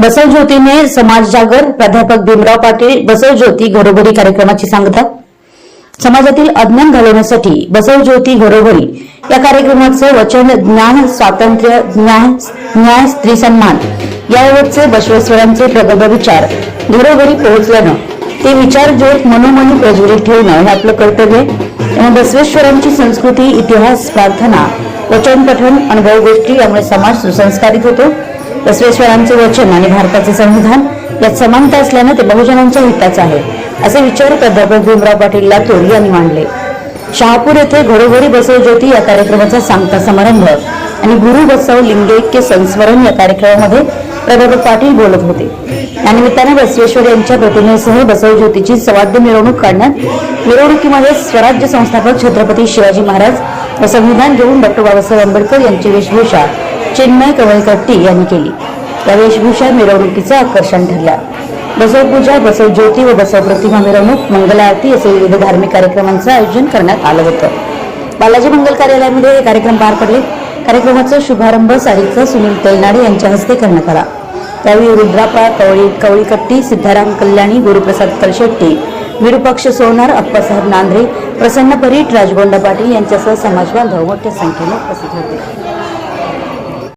बसव ज्योतीने समाज जागर प्राध्यापक भीमराव पाटील बसव ज्योती घरोघरी कार्यक्रमाची सांगता. समाजातील अज्ञान घालवण्यासाठी बसव ज्योती घरोघरी या कार्यक्रमाचं वचन ज्ञान स्वातंत्र्य न्याय स्त्री सन्मान याबाबतचे बसवेश्वरांचे प्रगल्भ विचार घरोघरी पोहोचल्यानं ते विचार ज्योत मनोमनी प्रज्वलित ठेवणं हे आपलं कर्तव्य त्यामुळे बसवेश्वरांची संस्कृती इतिहास प्रार्थना वचन पठण अनुभव गोष्टी यामुळे समाज सुसंस्कारित होतो. बसवेश्वरांचे वचन आणि भारताचे संविधान यात समानता असल्यानं ते बहुजनांच्या हिताचं आहे असे विचार प्राध्यापक भीमराव पाटील लातूर यांनी मांडले. शहापूर येथे घरोघरी बसव ज्योती या कार्यक्रमाचा सांगता समारंभ आणि गुरु बसव लिंगैक्य संस्मरण या कार्यक्रमामध्ये प्राध्यापक पाटील बोलत होते. या निमित्ताने बसवेश्वर यांच्या प्रतिमेसह बसव ज्योतीची सवाद्य मिरवणूक काढण्यात मिरवणुकीमध्ये स्वराज्य संस्थापक छत्रपती शिवाजी महाराज व संविधान घेऊन डॉक्टर बाबासाहेब आंबेडकर यांची वेशभूषा चिन्मय कवलकट्टी यांनी केली. या वेशभूषा मिरवणुकीचं आकर्षण ठरल्या बसवपूजा बसव ज्योती व बसव प्रतिमा मिरवणूक मंगल आरती असे विविध धार्मिक कार्यक्रमांचं आयोजन करण्यात आलं होतं. बालाजी मंगल कार्यालयामध्ये हे कार्यक्रम पार पडले. कार्यक्रमाचा शुभारंभ साहित्य सुनील तेलनाडे यांच्या हस्ते करण्यात आला. त्यावेळी रुद्रापा कवळी कवळीकट्टी सिद्धाराम कल्याणी गुरुप्रसाद कलशेट्टी विरुपक्ष सोनार अप्पासाहेब नांद्रे प्रसन्न परीट राजगोंडा पाटील यांच्यासह समाजबांधव मोठ्या संख्येने उपस्थित होते.